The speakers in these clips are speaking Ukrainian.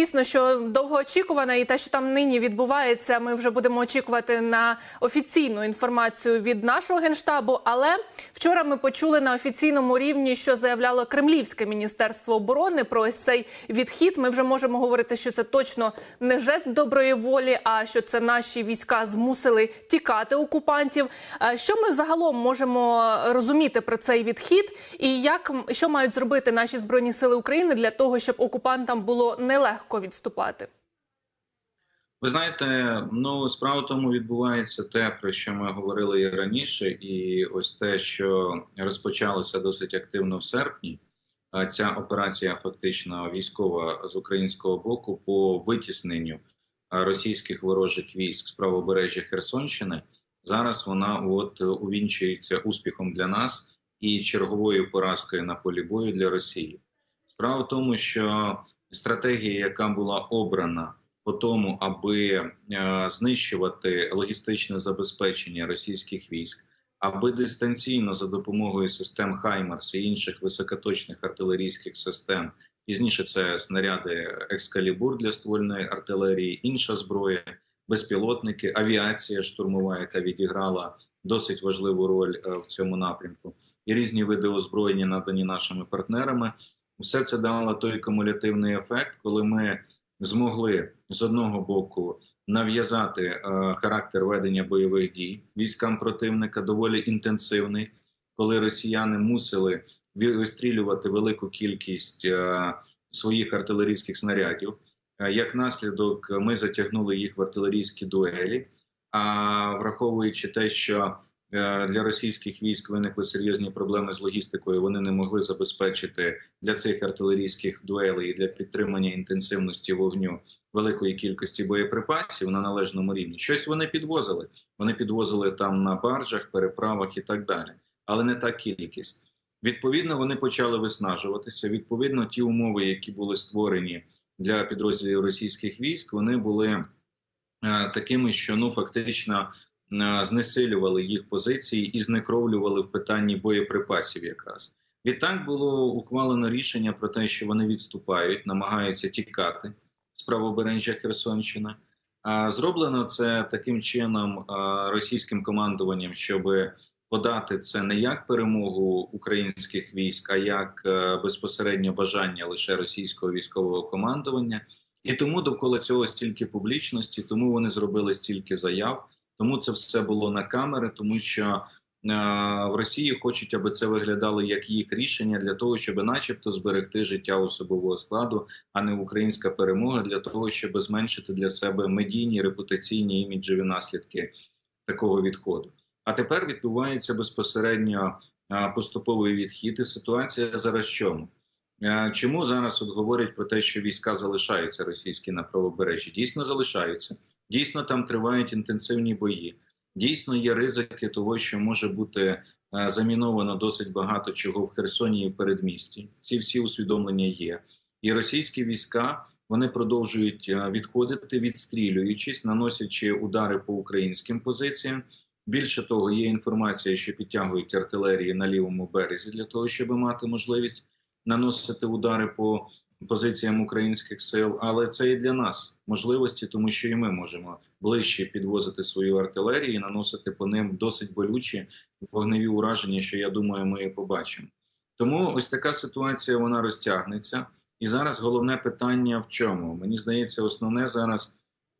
Звісно, що довгоочікувана, і те, що там нині відбувається, ми вже будемо очікувати на офіційну інформацію від нашого генштабу. Але вчора ми почули на офіційному рівні, що заявляло Кремлівське міністерство оборони про ось цей відхід. Ми вже можемо говорити, що це точно не жест доброї волі, а що це наші війська змусили тікати окупантів. Е, Що ми загалом можемо розуміти про цей відхід, і як що мають зробити наші збройні сили України для того, щоб окупантам було нелегко відступати? Ви знаєте, ну справа тому відбувається те, про що ми говорили і раніше, і ось те, що розпочалося досить активно в серпні. Ця операція фактично військова з українського боку по витісненню російських ворожих військ з правобережжя Херсонщини. Зараз вона от увінчується успіхом для нас і черговою поразкою на полі бою для Росії. Справа в тому, що стратегія, яка була обрана по тому, аби е, знищувати логістичне забезпечення російських військ, аби дистанційно за допомогою систем Хаймарс і інших високоточних артилерійських систем, пізніше це снаряди екскалібур для ствольної артилерії, інша зброя, безпілотники, авіація штурмова, яка відіграла досить важливу роль е, в цьому напрямку, і різні види озброєння надані нашими партнерами. Все це дало той кумулятивний ефект, коли ми змогли з одного боку нав'язати е, характер ведення бойових дій військам противника доволі інтенсивний, коли росіяни мусили вистрілювати велику кількість е, своїх артилерійських снарядів. Е, як наслідок, ми затягнули їх в артилерійські дуелі. А враховуючи те, що для російських військ виникли серйозні проблеми з логістикою. Вони не могли забезпечити для цих артилерійських дуелей і для підтримання інтенсивності вогню великої кількості боєприпасів на належному рівні. Щось вони підвозили. Вони підвозили там на баржах, переправах і так далі, але не та кількість. Відповідно, вони почали виснажуватися. Відповідно, ті умови, які були створені для підрозділів російських військ, вони були е, такими, що ну фактично е, знесилювали їх позиції і знекровлювали в питанні боєприпасів. Якраз відтак було ухвалено рішення про те, що вони відступають, намагаються тікати з правобережжя Херсонщини. А зроблено це таким чином е, російським командуванням, щоб подати це не як перемогу українських військ, а як е, безпосередньо бажання лише російського військового командування. І тому довкола цього стільки публічності, тому вони зробили стільки заяв. Тому це все було на камери, тому що е, в Росії хочуть, аби це виглядало як їх рішення для того, щоб, начебто, зберегти життя особового складу, а не українська перемога для того, щоб зменшити для себе медійні репутаційні іміджеві наслідки такого відходу. А тепер відбувається безпосередньо е, поступовий відхід. І ситуація зараз чому? Е, Чому зараз от говорять про те, що війська залишаються російські на правобережжі? Дійсно залишаються. Дійсно, там тривають інтенсивні бої. Дійсно, є ризики того, що може бути е, заміновано досить багато чого в Херсоні і в передмісті. Ці всі усвідомлення є. І російські війська вони продовжують е, відходити, відстрілюючись, наносячи удари по українським позиціям. Більше того, є інформація, що підтягують артилерії на лівому березі для того, щоб мати можливість наносити удари по позиціям українських сил. Але це і для нас можливості, тому що і ми можемо ближче підвозити свою артилерію і наносити по ним досить болючі вогневі ураження, що я думаю, ми і побачимо. Тому ось така ситуація вона розтягнеться. І зараз головне питання в чому? Мені здається, основне зараз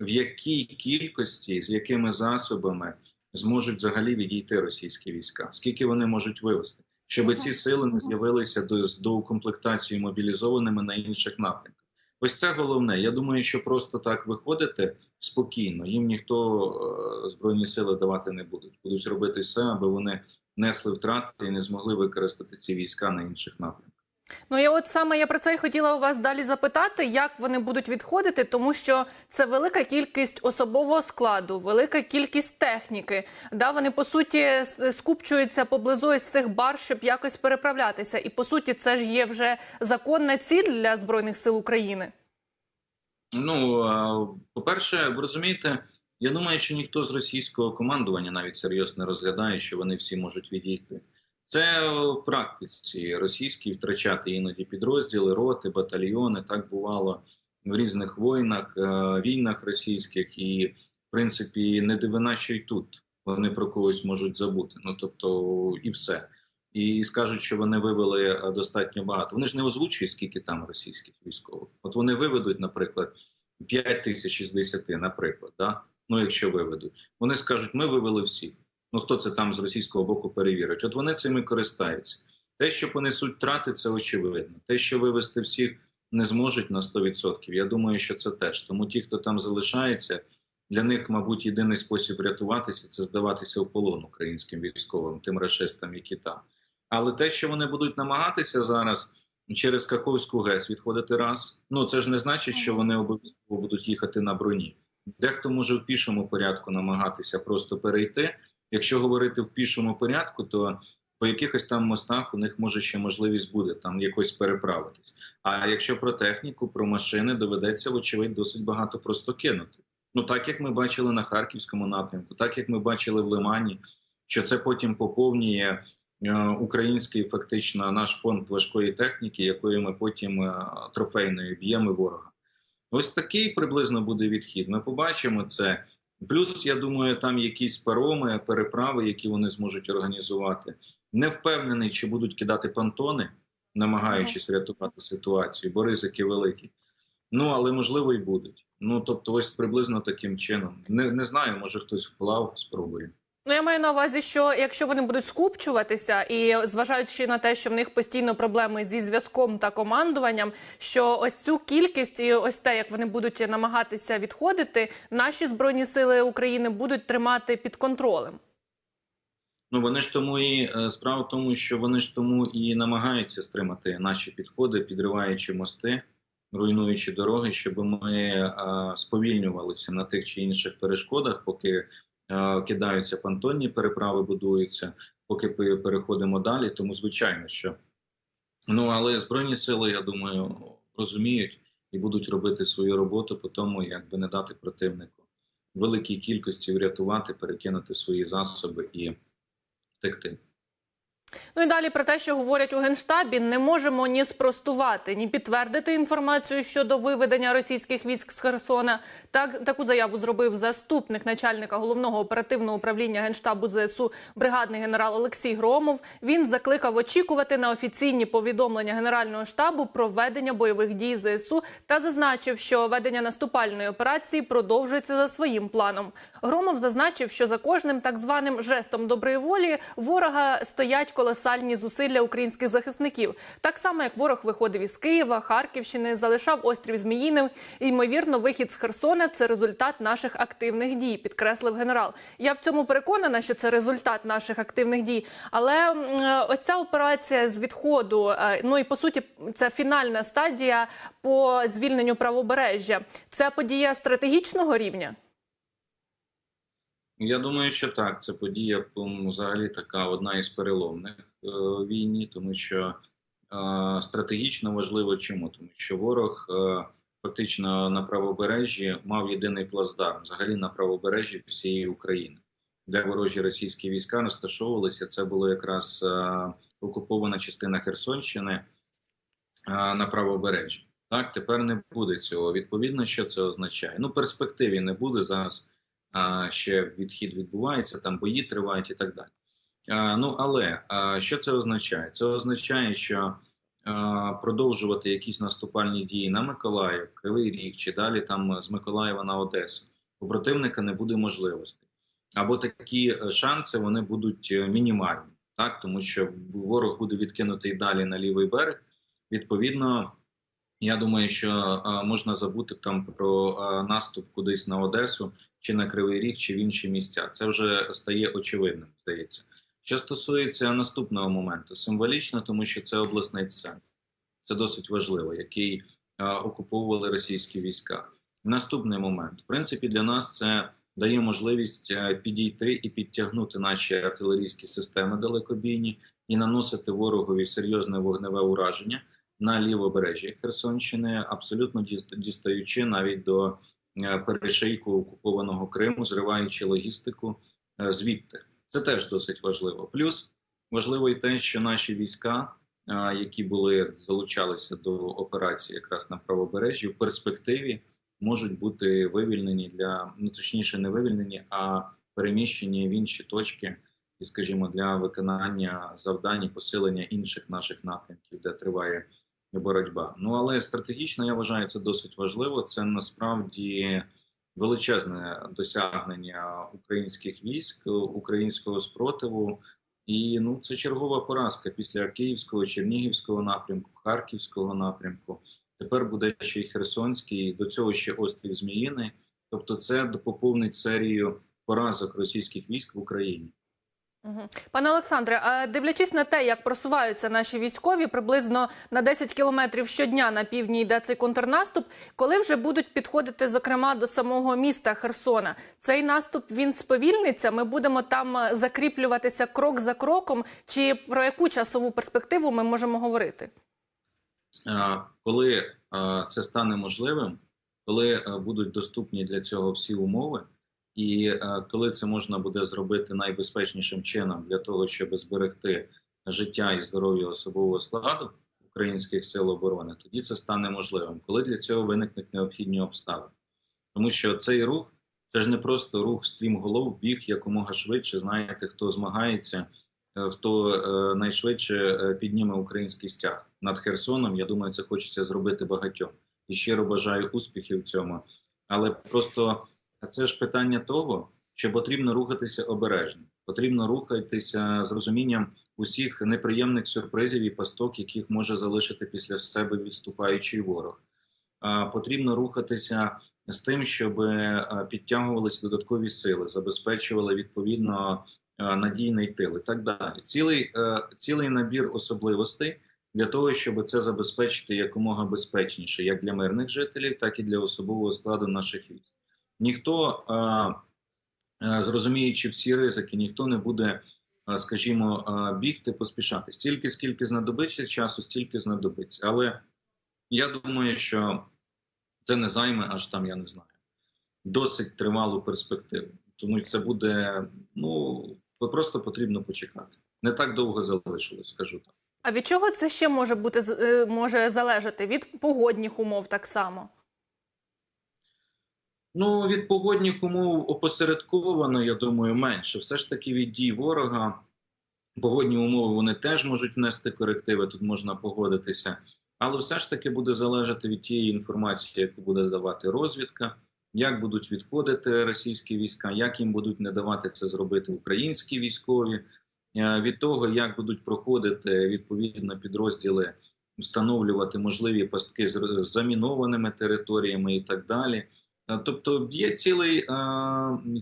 в якій кількості, з якими засобами зможуть взагалі відійти російські війська, скільки вони можуть вивести, щоб ці сили не з'явилися до, до комплектації мобілізованими на інших напрямках. Ось це головне. Я думаю, що просто так виходити спокійно. Їм ніхто е, збройні сили давати не будуть. Будуть робити все, аби вони несли втрати і не змогли використати ці війська на інших напрямках. Ну і от саме я про це і хотіла у вас далі запитати, як вони будуть відходити, тому що це велика кількість особового складу, велика кількість техніки. Да, вони по суті скупчуються поблизу із цих бар, щоб якось переправлятися. І по суті, це ж є вже законна ціль для збройних сил України. Ну по-перше, ви розумієте, я думаю, що ніхто з російського командування навіть серйозно не розглядає, що вони всі можуть відійти. Це в практиці російські втрачати іноді підрозділи, роти, батальйони. Так бувало в різних воїнах, е, війнах російських, і в принципі не дивина, що й тут вони про когось можуть забути. Ну тобто, і все. І скажуть, що вони вивели е, достатньо багато. Вони ж не озвучують, скільки там російських військових. От вони виведуть, наприклад, 5 тисяч із 10, наприклад, да? ну якщо виведуть, вони скажуть, ми вивели всіх. Ну хто це там з російського боку перевірить? От вони цим і користаються. Те, що понесуть втрати, це очевидно. Те, що вивести всіх не зможуть на 100%, Я думаю, що це теж. Тому ті, хто там залишається, для них, мабуть, єдиний спосіб врятуватися це здаватися в полон українським військовим, тим рашистам, які там. Але те, що вони будуть намагатися зараз через Каховську ГЕС відходити раз, ну це ж не значить, що вони обов'язково будуть їхати на броні. Дехто може в пішому порядку намагатися просто перейти. Якщо говорити в пішому порядку, то по якихось там мостах у них може ще можливість буде там якось переправитись. А якщо про техніку, про машини доведеться, вочевидь, досить багато просто кинути. Ну так як ми бачили на харківському напрямку, так як ми бачили в Лимані, що це потім поповнює е, український фактично наш фонд важкої техніки, якою ми потім е, трофейною б'ємо ворога. Ось такий приблизно буде відхід. Ми побачимо це. Плюс, я думаю, там якісь пароми, переправи, які вони зможуть організувати. Не впевнений, чи будуть кидати понтони, намагаючись рятувати ситуацію, бо ризики великі. Ну але можливо і будуть. Ну тобто, ось приблизно таким чином. Не, не знаю, може хтось вплав, спробує. Ну, я маю на увазі, що якщо вони будуть скупчуватися і зважаючи на те, що в них постійно проблеми зі зв'язком та командуванням, що ось цю кількість і ось те, як вони будуть намагатися відходити, наші збройні сили України будуть тримати під контролем. Ну вони ж тому і е, справа в тому, що вони ж тому і намагаються стримати наші підходи, підриваючи мости, руйнуючи дороги, щоб ми е, сповільнювалися на тих чи інших перешкодах, поки кидаються понтонні переправи, будуються, поки переходимо далі. Тому звичайно, що ну але збройні сили, я думаю, розуміють і будуть робити свою роботу по тому, як би не дати противнику великій кількості врятувати, перекинути свої засоби і втекти. Ну і далі про те, що говорять у генштабі, не можемо ні спростувати, ні підтвердити інформацію щодо виведення російських військ з Херсона. Так таку заяву зробив заступник начальника головного оперативного управління генштабу ЗСУ бригадний генерал Олексій Громов. Він закликав очікувати на офіційні повідомлення генерального штабу про ведення бойових дій ЗСУ та зазначив, що ведення наступальної операції продовжується за своїм планом. Громов зазначив, що за кожним так званим жестом доброї волі ворога стоять колосальні зусилля українських захисників. Так само, як ворог виходив із Києва, Харківщини, залишав острів Зміїним. Ймовірно, вихід з Херсона це результат наших активних дій, підкреслив генерал. Я в цьому переконана, що це результат наших активних дій. Але е, ось ця операція з відходу, е, ну і по суті, це фінальна стадія по звільненню правобережжя. Це подія стратегічного рівня. Я думаю, що так. Це подія взагалі така одна із переломних е, війні, тому що е, стратегічно важливо чому? Тому що ворог е, фактично на правобережжі мав єдиний плацдарм, взагалі на правобережжі всієї України, де ворожі російські війська розташовувалися. Це було якраз е, окупована частина Херсонщини е, на правобережжі. Так, тепер не буде цього. Відповідно, що це означає? Ну, перспективі не буде зараз ще відхід відбувається, там бої тривають і так далі. Ну але що це означає? Це означає, що продовжувати якісь наступальні дії на Миколаїв, Кривий Ріг чи далі там з Миколаєва на Одесу. У противника не буде можливості. Або такі е, шанси вони будуть е, мінімальні, так тому що ворог буде відкинутий далі на лівий берег. Відповідно, я думаю, що а, можна забути там про а, наступ кудись на Одесу чи на Кривий Ріг, чи в інші місця. Це вже стає очевидним, здається. Що стосується наступного моменту, символічно, тому що це обласний центр, це досить важливо, який а, окуповували російські війська. Наступний момент, в принципі, для нас це дає можливість е, підійти і підтягнути наші артилерійські системи далекобійні і наносити ворогові серйозне вогневе ураження на лівобережжі Херсонщини, абсолютно діст- дістаючи навіть до е, перешийку окупованого Криму, зриваючи логістику е, звідти. Це теж досить важливо. Плюс важливо і те, що наші війська які були залучалися до операції якраз на правобережжі, в перспективі можуть бути вивільнені для ну точніше, не вивільнені, а переміщені в інші точки, і, скажімо, для виконання завдань і посилення інших наших напрямків, де триває боротьба. Ну але стратегічно я вважаю це досить важливо. Це насправді величезне досягнення українських військ, українського спротиву. І ну це чергова поразка після Київського, Чернігівського напрямку, Харківського напрямку. Тепер буде ще й Херсонський, до цього ще острів Зміїни. Тобто, це поповнить серію поразок російських військ в Україні. Пане Олександре, а дивлячись на те, як просуваються наші військові, приблизно на 10 кілометрів щодня на півдні йде цей контрнаступ. Коли вже будуть підходити, зокрема, до самого міста Херсона, цей наступ він сповільниться. Ми будемо там е, закріплюватися крок за кроком. Чи про яку часову перспективу ми можемо говорити? Коли е, це стане можливим, коли е, будуть доступні для цього всі умови, і е, коли це можна буде зробити найбезпечнішим чином для того, щоб зберегти життя і здоров'я особового складу українських сил оборони, тоді це стане можливим, коли для цього виникнуть необхідні обставини, тому що цей рух це ж не просто рух стрімголов, біг якомога швидше. Знаєте, хто змагається, е, хто е, найшвидше підніме український стяг над Херсоном. Я думаю, це хочеться зробити багатьом і щиро бажаю успіхів в цьому. Але просто це ж питання того, що потрібно рухатися обережно, потрібно рухатися з розумінням усіх неприємних сюрпризів і пасток, яких може залишити після себе відступаючий ворог. А, Потрібно рухатися з тим, щоб е, підтягувалися додаткові сили, забезпечували відповідно е, надійний тил і так далі. Цілий, е, цілий набір особливостей для того, щоб це забезпечити якомога безпечніше, як для мирних жителів, так і для особового складу наших військ. Ніхто, зрозуміючи всі ризики, ніхто не буде, скажімо, бігти, поспішати. Стільки, скільки знадобиться часу, стільки знадобиться. Але я думаю, що це не займе аж там, я не знаю, досить тривалу перспективу. Тому це буде, ну просто потрібно почекати. Не так довго залишилось, скажу так. А від чого це ще може бути е, може залежати? Від погодних умов так само. Ну, від погодних умов опосередковано, я думаю, менше. Все ж таки від дій ворога. Погодні умови вони теж можуть внести корективи, тут можна погодитися. Але все ж таки буде залежати від тієї інформації, яку буде давати розвідка, як будуть відходити російські війська, як їм будуть не давати це зробити українські військові, від того, як будуть проходити відповідно підрозділи, встановлювати можливі пастки з замінованими територіями і так далі. Тобто є цілий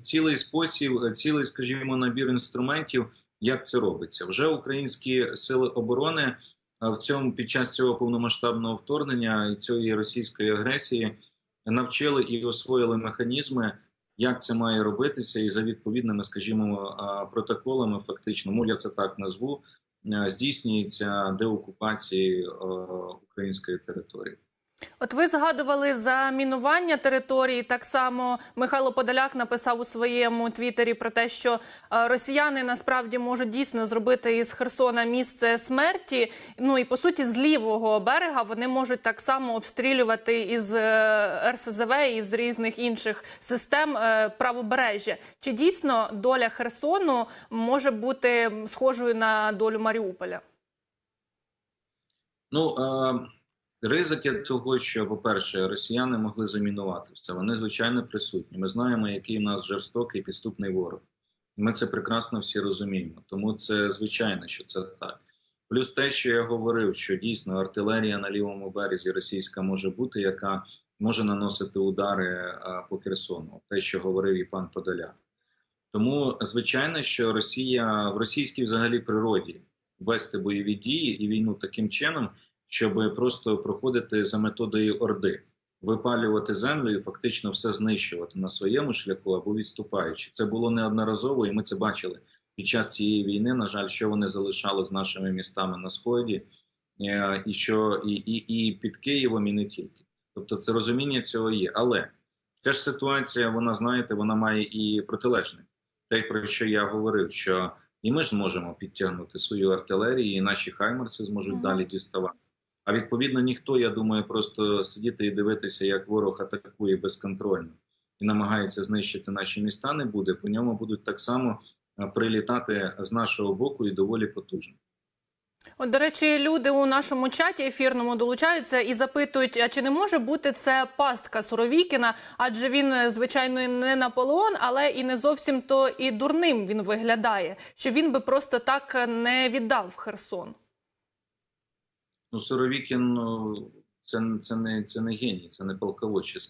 цілий спосіб, цілий, скажімо, набір інструментів, як це робиться. Вже українські сили оборони в цьому під час цього повномасштабного вторгнення і цієї російської агресії навчили і освоїли механізми, як це має робитися, і за відповідними, скажімо, протоколами, фактично, ну я це так назву, здійснюється деокупації української території. От ви згадували за мінування території. Так само Михайло Подоляк написав у своєму твіттері про те, що росіяни насправді можуть дійсно зробити із Херсона місце смерті. Ну і по суті, з лівого берега вони можуть так само обстрілювати із е, РСЗВ і з різних інших систем е, правобережжя. Чи дійсно доля Херсону може бути схожою на долю Маріуполя? Ну е Ризики того, що, по-перше, росіяни могли замінувати все, вони звичайно присутні. Ми знаємо, який у нас жорстокий підступний ворог. Ми це прекрасно всі розуміємо. Тому це звичайно, що це так. Плюс те, що я говорив, що дійсно артилерія на лівому березі російська може бути, яка може наносити удари по Херсону, те, що говорив і пан Подоляк. Тому, звичайно, що Росія в російській взагалі природі вести бойові дії і війну таким чином щоб просто проходити за методою Орди, випалювати землю і фактично все знищувати на своєму шляху або відступаючи. Це було неодноразово, і ми це бачили під час цієї війни. На жаль, що вони залишали з нашими містами на сході, е, і що і, і, і під Києвом, і не тільки. Тобто, це розуміння цього є. Але ця ж ситуація, вона знаєте, вона має і протилежне. Те, про що я говорив, що і ми ж зможемо підтягнути свою артилерію, і наші хаймерси зможуть Мгм. далі діставати. А відповідно, ніхто, я думаю, просто сидіти і дивитися, як ворог атакує безконтрольно і намагається знищити наші міста, не буде. По ньому будуть так само е, прилітати з нашого боку і доволі потужно. От, до речі, люди у нашому чаті ефірному долучаються і запитують: а чи не може бути це пастка Суровікіна? Адже він, е, звичайно, не Наполеон, але і не зовсім то і дурним він виглядає, що він би просто так е, не віддав Херсон. Ну, Суровікін ну, це, це, не, це не геній, це не полководчий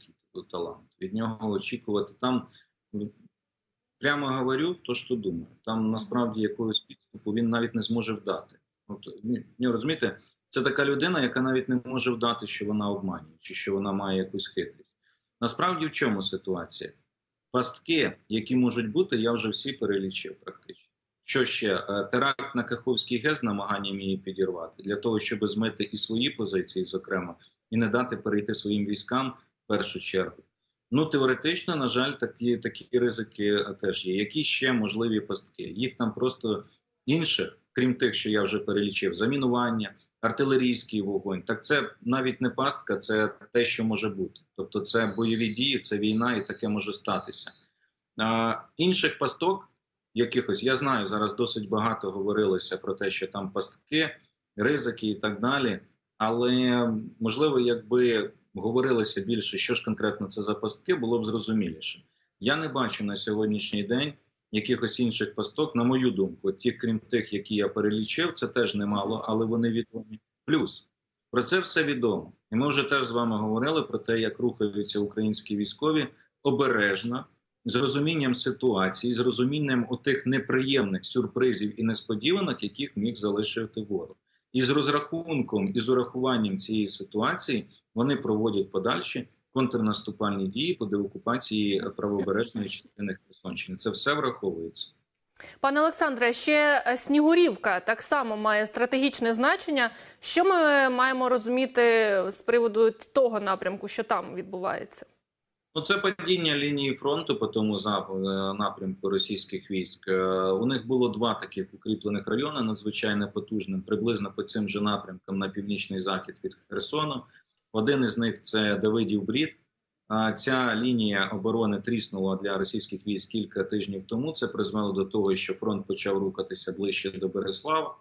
талант. Від нього очікувати там, ну, прямо говорю, то що думаю. Там насправді якогось підступу він навіть не зможе вдати. От, ні, розумієте, це така людина, яка навіть не може вдати, що вона обманює, чи що вона має якусь хитрість. Насправді в чому ситуація? Пастки, які можуть бути, я вже всі перелічив практично. Що ще? Е, Теракт на Каховський ГЕС намаганням її підірвати для того, щоб змити і свої позиції, зокрема, і не дати перейти своїм військам в першу чергу. Ну, теоретично, на жаль, такі, такі ризики е, теж є. Які ще можливі пастки? Їх там просто інших, крім тих, що я вже перелічив, замінування, артилерійський вогонь. Так це навіть не пастка, це те, що може бути. Тобто, це бойові дії, це війна, і таке може статися. А, інших пасток, якихось, я знаю, зараз досить багато говорилося про те, що там пастки, ризики і так далі. Але можливо, якби говорилося більше, що ж конкретно це за пастки, було б зрозуміліше. Я не бачу на сьогоднішній день якихось інших пасток, на мою думку, ті, крім тих, які я перелічив, це теж немало, але вони відомі. Плюс про це все відомо. І ми вже теж з вами говорили про те, як рухаються українські військові обережно, з розумінням ситуації, з розумінням отих неприємних сюрпризів і несподіванок, яких міг залишити ворог. І з розрахунком і з урахуванням цієї ситуації вони проводять подальші контрнаступальні дії по деокупації правобережної частини Херсонщини. Це все враховується. Пане Олександре, ще е, Снігурівка так само має стратегічне значення. Що ми маємо розуміти з приводу того напрямку, що там відбувається? Ну, це падіння лінії фронту по тому е, напрямку російських військ. Е, У них було два таких укріплених райони, надзвичайно потужним, приблизно по цим же напрямкам на північний захід від Херсону. Один із них це Давидів Брід. Ця лінія оборони тріснула для російських військ кілька тижнів тому. Це призвело до того, що фронт почав рухатися ближче до Береслава,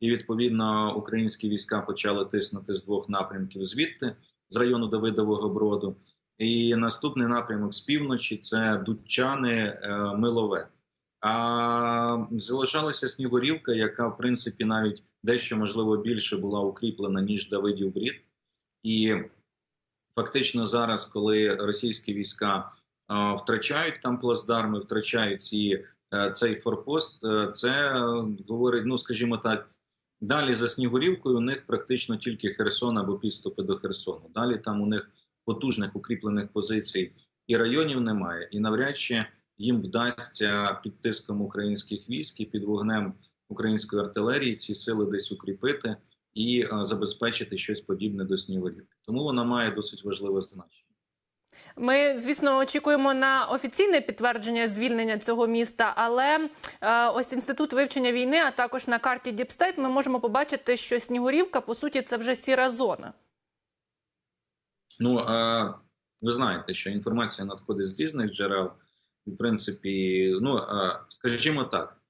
і відповідно українські війська почали тиснути з двох напрямків звідти, з району Давидового Броду. І наступний напрямок з півночі це Дудчани, е, Милове. А залишалася Снігурівка, яка в принципі навіть дещо можливо більше була укріплена ніж Давидів Брід. І фактично зараз, коли російські війська е, втрачають там плацдарми, втрачають ці, е, цей форпост, це говорить, ну скажімо так, далі за Снігурівкою у них практично тільки Херсон або підступи до Херсону. Далі там у них потужних укріплених позицій і районів немає, і навряд чи їм вдасться під тиском українських військ і під вогнем української артилерії ці сили десь укріпити і забезпечити щось подібне до Снігурівки. Тому вона має досить важливе значення. Ми, звісно, очікуємо на офіційне підтвердження звільнення цього міста, але е, ось інститут вивчення війни, а також на карті Діпстейт, ми можемо побачити, що Снігурівка по суті це вже сіра зона. Ну а ви знаєте, що інформація надходить з різних джерел. В принципі, ну скажімо так,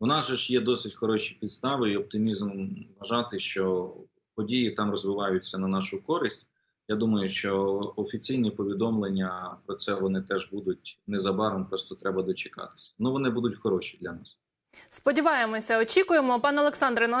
у нас же ж є досить хороші підстави і оптимізм вважати, що події там розвиваються на нашу користь. Я думаю, що офіційні повідомлення про це вони теж будуть незабаром, просто треба дочекатися. Ну вони будуть хороші для нас. Сподіваємося, очікуємо. Пане Олександре, на